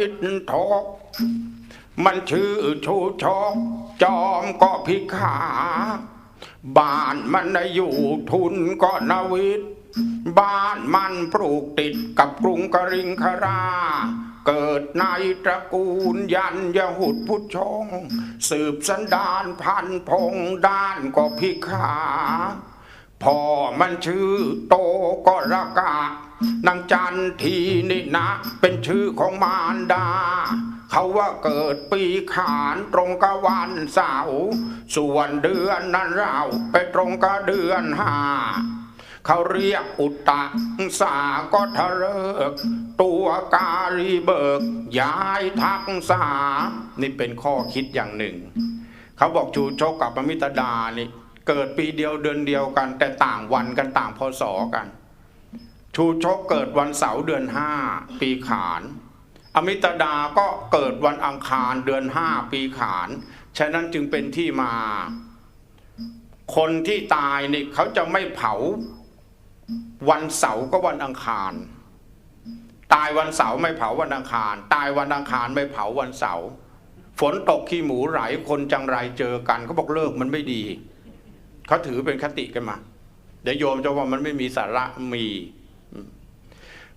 รินทกมันชื่อชูชกจอมก็พิขาบ้านมันอยู่ทุนก็นาวิทบ้านมันปลูกติดกับกรุงกริงครา เกิดในตระกูลยันยหุดพุทธชง สืบสันดานพันพงด้านก็พิขา พ่อมันชื่อโตก็ระกะนางจันทีนี่นะ เป็นชื่อของมารดา เขาว่าเกิดปีขานตรงกับวันเสาร์ส่วนเดือนนั้นเราไปตรงกับเดือนห้าเขาเรียกอุตตะสาก็ทะเลิก ตัวกาลีเบิก ย้ายทักษา นี่เป็นข้อคิดอย่างหนึ่ง เขาบอกจูโชกกับอมิตดานี่ เกิดปีเดียวเดือนเดียวกัน แต่ต่างวันกันต่างพศกัน ชูชกเกิดวันเสาร์เดือนห้าปีขาน อมิตดาก็เกิดวันอังคารเดือนห้าปีขาน ฉะนั้นจึงเป็นที่มา คนที่ตายนี่เขาจะไม่เผา วันเสาร์ก็วันอังคาร ตายวันเสาร์ไม่เผาวันอังคาร ตายวันอังคารไม่เผาวันเสาร์ฝนตกขี้หมูไหลคนจังไรเจอกันเขาบอกเลิกมันไม่ดี เขาถือเป็นคติกันมา เดี๋ยวโยมจะว่ามันไม่มีสาระมี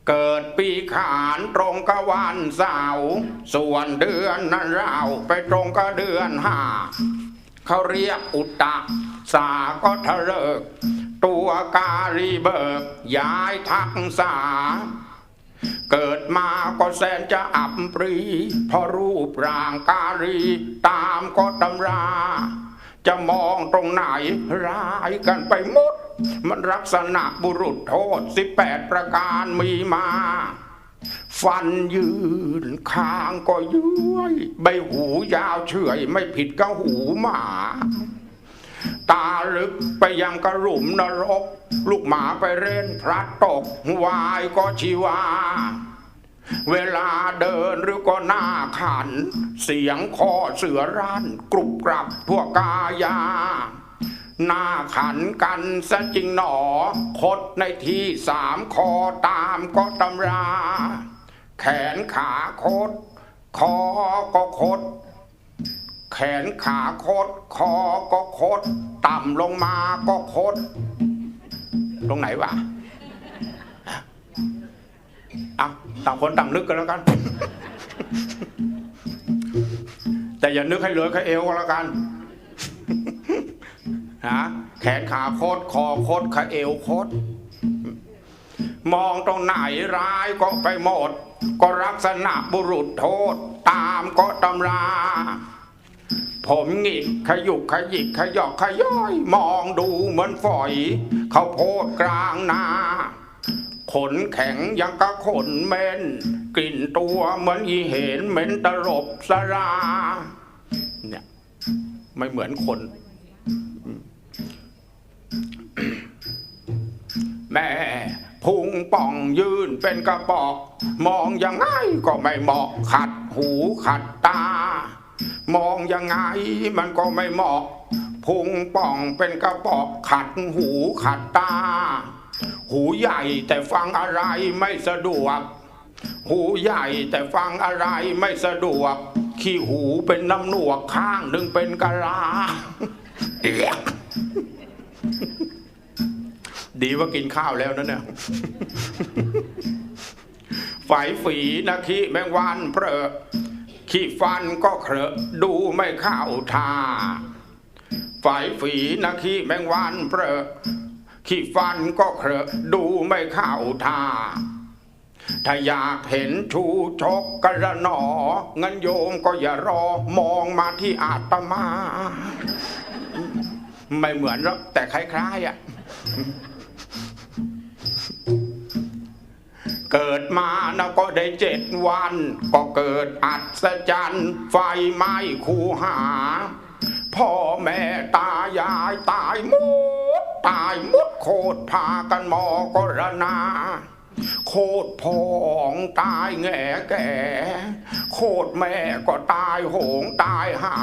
เกิดปีขานตรงกับวันเสาร์ส่วนเดือนนั้นเราไปตรงกับเดือนห้าเขาเรียกอุตตะสาก็ทะเลิก ตัวกาลีเบิกย้ายทักษาเกิดมาก็แสนจะอับปรีเพราะรูปร่างกาลีตามก็ตำรา จะมองตรงไหนร้ายกันไปหมด มันลักษณะบุรุษโทษ18ปดประการมีมา ฟันยืนคางก็ย้วยใบหูยาวเฉยไม่ผิดกับหูหมาตาลึกไปยังกระหลุมนรก ลูกหมาไปเล่นพระตกวายก็ชีวา เวลาเดินหรือก็หน้าขัน เสียงคอเสือร้านกรุบกรับพวกกายา หน้าขันกันซะจริงหนอ คดในที่สามคอตามก็ตำรา แขนขาคด คอก็คด แขนขาคด คอก็คด ต่ำลงมาก็คด ตรงไหนวะอะ ต่างคนต่างนึกกันแล้วกัน แต่อย่านึกให้เหลือแค่เอวก็แล้วกันฮะแขนขาโคดคอโคดขาเอวโคดมองตรงไหนร้ายก็ไปหมด ก็ลักษณะบุรุษโทษ ตามก็ตำรา ผมหงิกขยุกขยิกขยอกขย้อย มองดูเหมือนฝอย เขาโพดกลางนา ขนแข็งยังกะขนเม่นกลิ่นตัวเหมือนอีเห็นเหม็นตลบสรา เนี่ย ไม่เหมือนคน แม่พุงป่องยืนเป็นกระบอก มองยังไงก็ไม่เหมาะขัดหูขัดตา มองยังไงมันก็ไม่เหมาะพุงป่องเป็นกระบอกขัดหูขัดตา หูใหญ่แต่ฟังอะไรไม่สะดวก หูใหญ่แต่ฟังอะไรไม่สะดวก ขี้หูเป็นน้ำหนวกข้างหนึ่งเป็นกะลาดีว่ากินข้าวแล้วนะเนี่ยไฝฝีนะขี้แมงวันเพลอขี้ฟันก็เครอะดูไม่เข้าท่าไฝฝีนะขี้แมงวันเพลอ ขี้ฟันก็เครอะดูไม่เข้าท่า ถ้าอยากเห็นชูชกกระหนอ เงั้นโยมก็อย่ารอมองมาที่อาตมา ไม่เหมือนหรอกแต่คล้ายๆอะเกิดมานะก็ได้เจ็ดวัน ก็เกิดอัศจรรย์ไฟไหม้คูหา พ่อแม่ตายายตายมด ตายหมดโคตรพากันมอกรณา โคตรพองตายแง่แก่ โคตรแม่ก็ตายโหงตายหา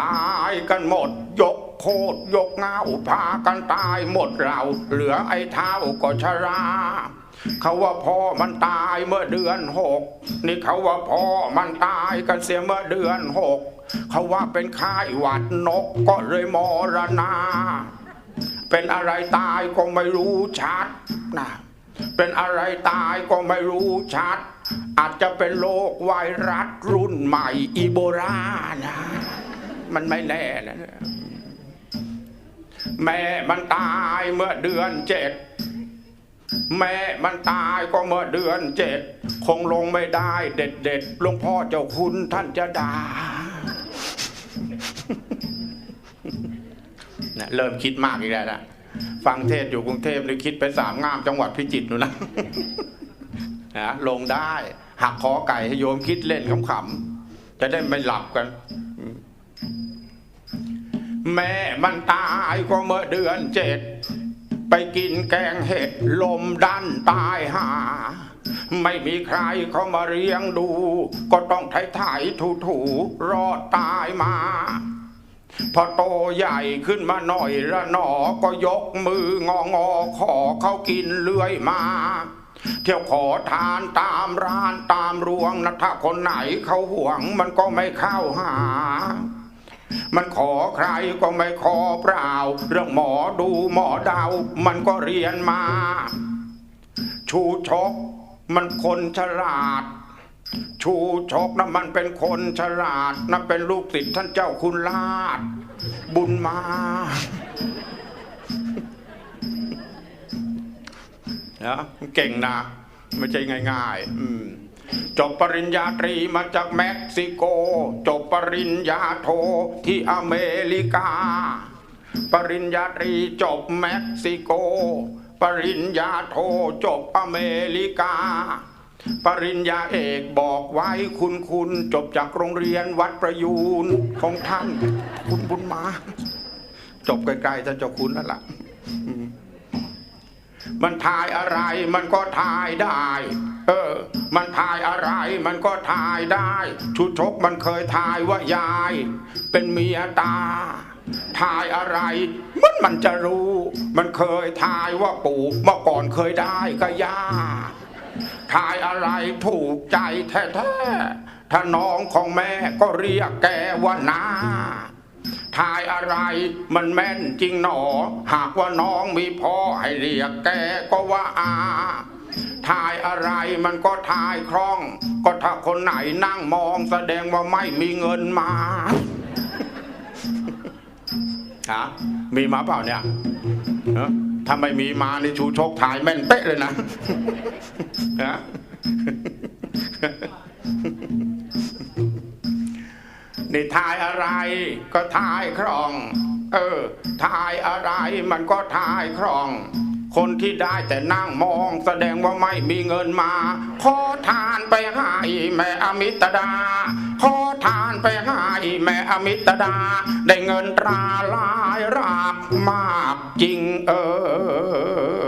ตายกันหมดยกโคตรยกเงาพากันตายหมดเรา เหลือไอ้เท้าก็ชราเขาว่าพ่อมันตายเมื่อเดือนหกนี่เขาว่าพ่อมันตายกันเสียเมื่อเดือนหกเขาว่าเป็นค่ายหวัดนกก็เลยมรณา เป็นอะไรตายก็ไม่รู้ชัดนะเป็นอะไรตายก็ไม่รู้ชัด อาจจะเป็นโรคไวรัสรุ่นใหม่อีโบลานะมันไม่แน่นะแม่มันตายเมื่อเดือนเจ็ดแม่มันตายก็เมื่อเดือนเจ็ดคงลงไม่ได้เด็ดเด็ดๆหลวงพ่อเจ้าคุณท่านจะด่า นะเริ่มคิดมากอีกแล้วนะฟังเทศอยู่กรุงเทพเลยคิดไปสามงามจังหวัดพิจิตรนู่นนะนะลงได้ หักคอไก่ให้โยมคิดเล่นขำๆจะได้ไม่หลับกัน แม่มันตายก็เมื่อเดือนเจ็ดไปกินแกงเห็ดลมดันตายหา ไม่มีใครเขามาเลี้ยงดู ก็ต้องไถ่ไถ่ถูถูรอดตายมา พอโตใหญ่ขึ้นมาหน่อยละหนอก็ยกมืององอขอเขากินเรื่อยมา เที่ยวขอทานตามร้านตามรวงนะถ้าคนไหนเขาห่วงมันก็ไม่เข้าหา มันขอใครก็ไม่ขอเปล่า เรื่องหมอดูหมอเดามันก็เรียนมา ชูชกมันคนฉลาด ชูชกนะมันเป็นคนฉลาดนะเป็นลูกศิษย์ท่านเจ้าคุณลาด บุญมานะเก่งนะ ไม่ใช่ง่ายๆ อืมจบปริญญาตรีมาจากเม็กซิโก จบปริญญาโทที่อเมริกา ปริญญาตรีจบเม็กซิโก ปริญญาโทจบอเมริกา ปริญญาเอกบอกไว้คุณคุณจบจากโรงเรียนวัดประยูนของท่าน คุณบุญมา จบไกลๆท่านเจ้าคุณนั่นแหละมันทายอะไรมันก็ทายได้ เออ มันทายอะไรมันก็ทายได้ ชุดชกมันเคยทายว่ายาย เป็นเมียตา ทายอะไรมันมันจะรู้ มันเคยทายว่าปู่เมื่อก่อนเคยได้ก็ย่า ทายอะไรถูกใจแท้ๆถ้าน้องของแม่ก็เรียกแกว่านาทายอะไรมันแม่นจริงหนอ หากว่าน้องมีพ่อให้เรียกแกก็ว่าอาทายอะไรมันก็ทายคล่อง ก็ถ้าคนไหนนั่งมองแสดงว่าไม่มีเงินมาฮะมีมาเปล่าเนี่ยฮะ ถ้าไม่มีมาในชูชกถ่ายแม่นเป๊ะเลยนะฮะนี่ทายอะไรก็ทายคล่อง เออทายอะไรมันก็ทายคล่อง คนที่ได้แต่นั่งมองแสดงว่าไม่มีเงินมา ขอทานไปให้แม่อมิตดา ขอทานไปให้แม่อมิตดา ได้เงินตราหลายรากมากจริงเออ